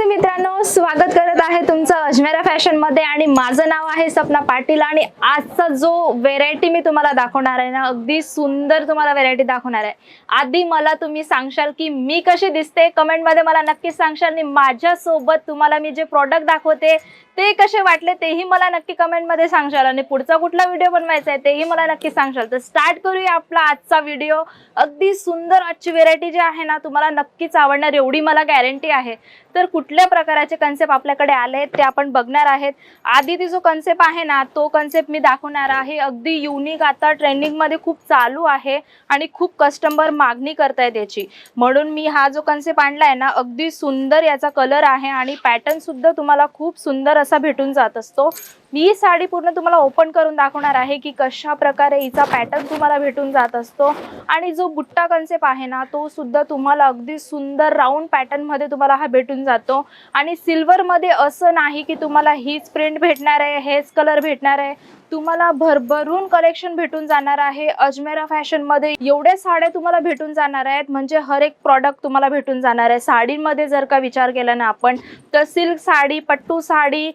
नमस्ते मित्रांनो स्वागत करत आहे तुमचं अजमेरा फॅशनमध्ये आणि माझं नाव आहे सपना पाटील आणि आजचा जो व्हेरायटी मी तुम्हाला दाखवणार आहे ना अगदी सुंदर तुम्हाला व्हेरायटी दाखवणार आहे. आधी मला तुम्ही सांगशाल की मी कशी दिसते कमेंटमध्ये मला नक्कीच सांगशाल आणि माझ्यासोबत तुम्हाला मी जे प्रॉडक्ट दाखवते ते कसे वाटले तेही मला नक्की कमेंटमध्ये सांगशाल आणि पुढचा कुठला व्हिडिओ बनवायचा आहे तेही मला नक्की सांगशाल. तर स्टार्ट करूया आपला आजचा व्हिडिओ अगदी सुंदर आजची व्हेरायटी जी आहे ना तुम्हाला नक्कीच आवडणार एवढी मला गॅरंटी आहे. तर कुठ कुठल्या प्रकाराचे कन्सेप्ट आपल्याकडे आले आहेत ते आपण बघणार आहेत. आधी ती जो कन्सेप्ट आहे ना तो कन्सेप्ट मी दाखवणार आहे. अगदी युनिक आता ट्रेंडिंगमध्ये खूप चालू आहे आणि खूप कस्टमर मागणी करतायत याची. म्हणून मी हा जो कन्सेप्ट आणला आहे ना अगदी सुंदर याचा कलर आहे आणि पॅटर्नसुद्धा तुम्हाला खूप सुंदर असा भेटून जात असतो. मी ही साडी पूर्ण तुम्हाला ओपन करून दाखवणार आहे की कशा प्रकारे हिचा पॅटर्न तुम्हाला भेटून जात असतो. आणि जो बुट्टा कन्सेप्ट आहे ना तो सुद्धा तुम्हाला अगदी सुंदर राऊंड पॅटर्नमध्ये तुम्हाला हा भेटून जातो. आणि सिल्वरमध्ये असं नाही की तुम्हाला हीच प्रिंट भेटणार आहे हेच कलर भेटणार आहे. तुम्हाला भरभरून कलेक्शन भेटून जाणार आहे. अजमेरा फॅशनमध्ये एवढ्या साड्या तुम्हाला भेटून जाणार आहेत. म्हणजे हर एक प्रॉडक्ट तुम्हाला भेटून जाणार आहे. साडीमध्ये जर का विचार केला ना आपण तर सिल्क साडी पट्टू साडी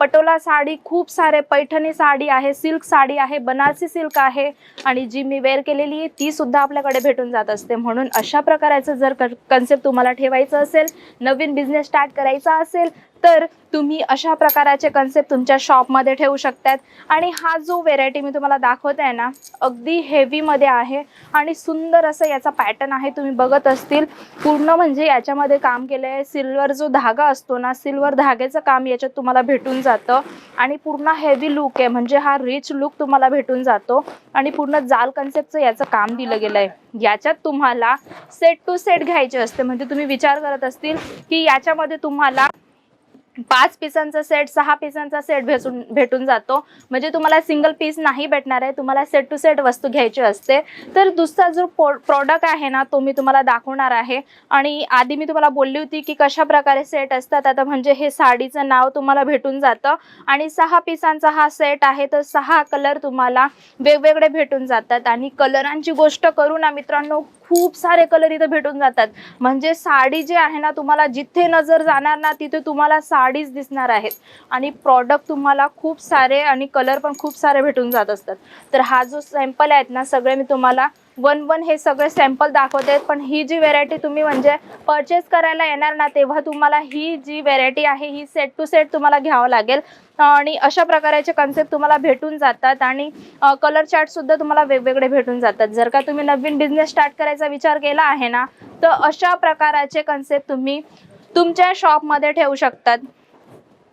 पटोला साडी खूप खूप सारे पैठणी साडी आहे सिल्क साडी आहे बनारसी सिल्क आहे आणि जी मी वेअर केलेली आहे ती सुद्धा आपल्याकडे भेटून जात असते. म्हणून अशा प्रकाराचं जर कन्सेप्ट तुम्हाला ठेवायचं असेल नवीन बिझनेस स्टार्ट करायचा असेल तर तुम्ही अशा प्रकाराचे कन्सेप्ट तुमच्या शॉपमध्ये ठेवू शकतात. आणि हा जो व्हेरायटी मी तुम्हाला दाखवत आहे ना अगदी हेवीमध्ये आहे आणि सुंदर असं याचा पॅटर्न आहे तुम्ही बघत असतील. पूर्ण म्हणजे याच्यामध्ये काम केलं आहे सिल्वर जो धागा असतो ना सिल्वर धाग्याचं काम याच्यात तुम्हाला भेटून जातं. आणि पूर्ण हेवी लुक आहे म्हणजे हा रिच लुक तुम्हाला भेटून जातो. आणि पूर्ण जाल कन्सेप्टचं याचं काम दिलं गेलं आहे याच्यात तुम्हाला सेट टू सेट घ्यायचे असते. म्हणजे तुम्ही विचार करत असतील की याच्यामध्ये तुम्हाला पाच पिसांचा सेट सहा पिसांचा सेट भेटून भेटून जातो. म्हणजे तुम्हाला सिंगल पीस नाही भेटणार आहे तुम्हाला सेट टू सेट वस्तू घ्यायची असते. तर दुसरा जो प्रॉडक्ट आहे ना तो मी तुम्हाला दाखवणार आहे. आणि आधी मी तुम्हाला बोलली होती की कशा प्रकारे सेट असतात आता म्हणजे हे साडीचं नाव तुम्हाला भेटून जातं. आणि सहा पिसांचा हा सेट आहे तर सहा कलर तुम्हाला वेगवेगळे भेटून जातात. आणि कलरांची गोष्ट करू ना मित्रांनो खूप सारे कलर इथं भेटून जातात. म्हणजे साडी जे आहे ना तुम्हाला जिथे नजर जाणार ना तिथे तुम्हाला साडीच दिसणार आहेत. आणि प्रॉडक्ट तुम्हाला खूप सारे आणि कलर पण खूप सारे भेटून जात असतात. तर हा जो सॅम्पल आहेत ना सगळे मी तुम्हाला वन वन हे सगळे सॅम्पल दाखवते. पण ही जी व्हेरायटी तुम्ही म्हणजे परचेस करायला येणार ना तेव्हा तुम्हाला ही जी व्हेरायटी आहे ही सेट टू सेट तुम्हाला घ्यावं लागेल. आणि अशा प्रकारचे कन्सेप्ट तुम्हाला भेटून जातात आणि कलर चार्ट सुद्धा तुम्हाला वेगवेगळे भेटून जातात. जर का तुम्ही नवीन बिझनेस स्टार्ट करायचा विचार केला आहे ना तर अशा प्रकाराचे कन्सेप्ट तुम्ही तुमच्या शॉपमध्ये ठेवू शकतात.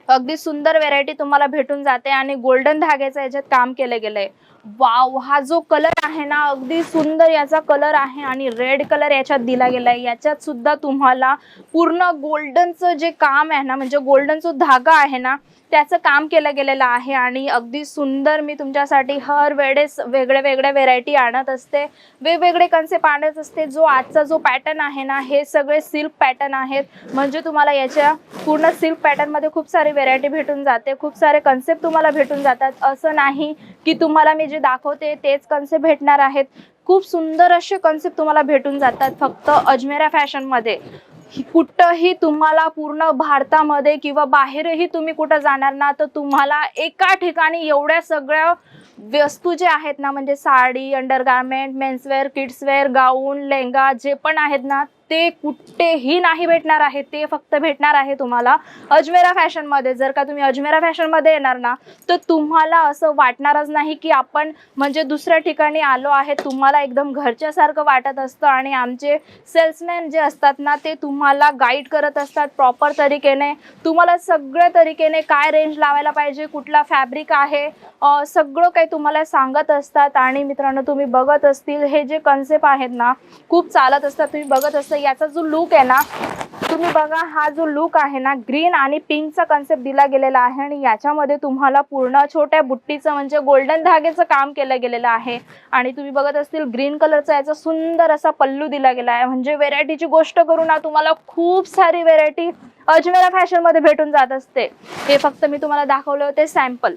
अगदी सुंदर व्हेरायटी तुम्हाला भेटून जाते आणि गोल्डन धाग्याचं याच्यात काम केलं गेलंय. वाव हा जो कलर आहे ना अगदी सुंदर याचा कलर आहे आणि रेड कलर याच्यात दिला गेलाय याच्यात सुद्धा तुम्हाला पूर्ण गोल्डनचं जे काम आहे ना म्हणजे गोल्डन जो धागा आहे ना त्याचं काम केलं गेलेलं आहे आणि अगदी सुंदर मी तुमच्यासाठी हर वेळेस वेगळे वेगळ्या व्हेरायटी आणत असते. वेगवेगळे कन्सेप्ट आणत असते. जो आजचा जो पॅटर्न आहे ना हे सगळे सिल्क पॅटर्न आहेत. म्हणजे तुम्हाला याच्या पूर्ण सिल्क पॅटर्नमध्ये खूप सारी व्हेरायटी भेटून जाते. खूप सारे कन्सेप्ट तुम्हाला भेटून जातात. असं नाही की तुम्हाला मी जे दाखवते तेच कन्सेप्ट भेटणार आहेत. खूप सुंदर असे कन्सेप्ट तुम्हाला भेटून जातात फक्त अजमेरा फॅशनमध्ये कुठंही तुम्हाला पूर्ण भारतामध्ये किंवा बाहेरही तुम्ही कुठं जाणार ना तर तुम्हाला एका ठिकाणी एवढ्या सगळ्या वस्तू जे आहेत ना म्हणजे sari undergarment menswear kidswear gown lehenga जे पण आहेत ना ते कुठेही नाही भेटणार आहे ते फक्त भेटणार आहे तुम्हाला अजमेरा फॅशनमध्ये. जर का तुम्ही अजमेरा फॅशनमध्ये येणार ना तर तुम्हाला असं वाटणारच नाही की आपण म्हणजे दुसऱ्या ठिकाणी आलो आहे तुम्हाला एकदम घरच्यासारखं वाटत असतं आणि आमचे सेल्समॅन जे असतात ना ते तुम्हाला गाईड करत असतात प्रॉपर तरीकेने. तुम्हाला सगळ्या तरीकेने काय रेंज लावायला पाहिजे कुठला फॅब्रिक आहे सगळं काही तुम्हाला सांगत असतात. आणि मित्रांनो तुम्ही बघत असतील हे जे कन्सेप्ट आहेत ना खूप चालत असतात. तुम्ही बघत असता याचा जो लुक आहे ना तुम्ही बघा हा जो लुक आहे ना ग्रीन आणि पिंकचा कन्सेप्ट दिला गेलेला आहे आणि याच्यामध्ये तुम्हाला पूर्ण छोट्या बुट्टीचं म्हणजे गोल्डन धाग्याचं काम केलं गेलेलं आहे. आणि तुम्ही बघत असतील ग्रीन कलरचा याचा सुंदर असा पल्लू दिला गेला आहे. म्हणजे व्हेरायटीची गोष्ट करू ना तुम्हाला खूप सारी व्हेरायटी अजमेरा फॅशनमध्ये भेटून जात असते. हे फक्त मी तुम्हाला दाखवले होते सॅम्पल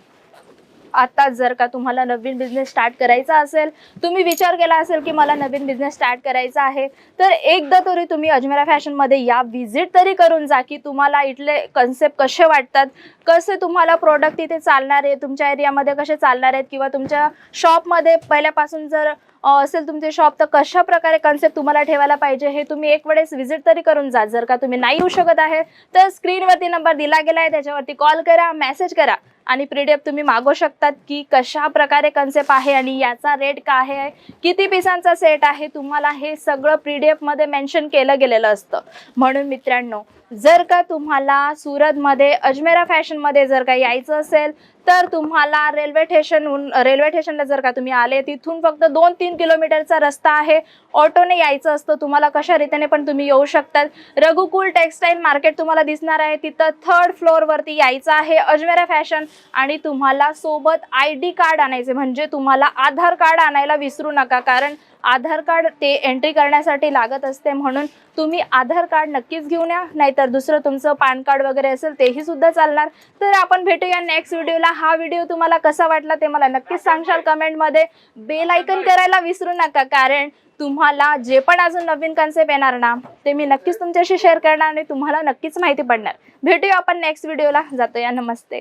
आता जर का तुम्हाला नवीन बिझनेस स्टार्ट करायचा असेल तुम्ही विचार केला असेल की मला नवीन बिझनेस स्टार्ट करायचा आहे तर एकदा तरी तुम्ही अजमेरा फॅशनमध्ये या व्हिजिट तरी करून जा की तुम्हाला इथले कन्सेप्ट कसे वाटतात कसे तुम्हाला प्रोडक्ट इथे चालणार आहे तुमच्या एरियामध्ये कसे चालणार आहेत किंवा तुमच्या शॉपमध्ये पहिल्यापासून जर असेल तुमचे शॉप तर कशा प्रकारे कन्सेप्ट तुम्हाला ठेवायला पाहिजे हे तुम्ही एक वेळेस व्हिजिट तरी करून जा. जर का तुम्ही नाही येऊ शकत आहे तर स्क्रीनवरती नंबर दिला गेला आहे त्याच्यावरती कॉल करा मेसेज करा आणि पीडीएफ तुम्ही मागवू शकतात की कशा प्रकारे कन्सेप्ट आहे आणि याचा रेट काय आहे किती पिसांचा सेट आहे तुम्हाला हे सगळं पीडीएफमध्ये मेन्शन केलं गेलेलं असतं. म्हणून मित्रांनो जर का तुम्हाला सुरतमध्ये अजमेरा फॅशनमध्ये जर का यायचं असेल तर तुम्हाला रेल्वे स्टेशनहून रेल्वे स्टेशनला जर का तुम्ही आले तिथून फक्त दोन तीन किलोमीटरचा रस्ता आहे. ऑटोने यायचं असतं तुम्हाला कशा रीतीने पण तुम्ही येऊ शकतात. रघुकुल टेक्सटाईल मार्केट तुम्हाला दिसणार आहे. तिथं थर्ड फ्लोअरवरती यायचं आहे अजमेरा फॅशन. आणि तुम्हाला सोबत आय डी कार्ड आणायचे म्हणजे तुम्हाला आधार कार्ड आणायला विसरू नका. कारण आधार कार्ड ते एंट्री करण्यासाठी लागत असते म्हणून तुम्ही आधार कार्ड नक्कीच घेऊन या नाहीतर दुसरं तुमचं पॅन कार्ड वगैरे असेल तेही सुद्धा चालणार. तर आपण भेटूया नेक्स्ट व्हिडिओला हा व्हिडिओ तुम्हाला कसा वाटला ते मला नक्कीच सांगशाल कमेंटमध्ये बेल आयकन करायला विसरू नका कारण तुम्हाला जे पण अजून नवीन कन्सेप्ट येणार ना ते मी नक्कीच तुमच्याशी शेअर करणार आणि तुम्हाला नक्कीच माहिती पडणार. भेटूया आपण नेक्स्ट व्हिडिओला जातो या नमस्ते.